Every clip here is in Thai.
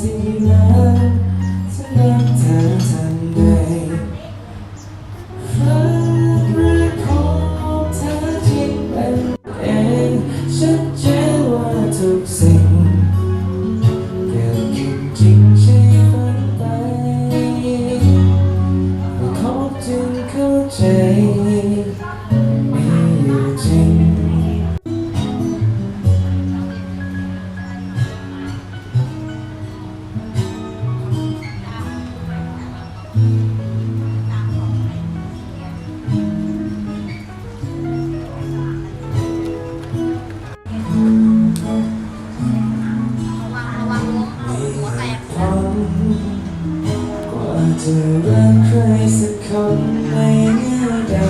ที่แล้วฉันรักเธอทันใดฝันรักของเธอที่เป็นเองชัดเจนว่าทุกสิ่งเกิดขึ้นจริงใช่ฝันไปเมื่อจึงเข้าใจ จะรักใครสักคนไม่ง่ายได้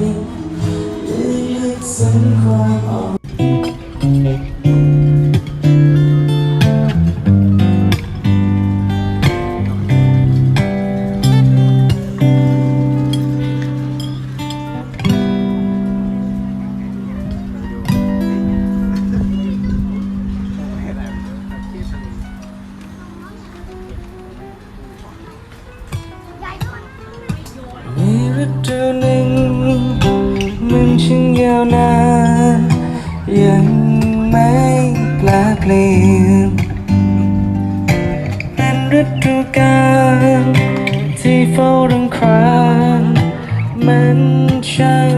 ลึกซึ้งความอ่อน ดูหนึ่งมันช่างยาวนานยังไม่ปลเปลี่ยนเป็นฤดูกาลที่เฝ้ารังครานมันช่าง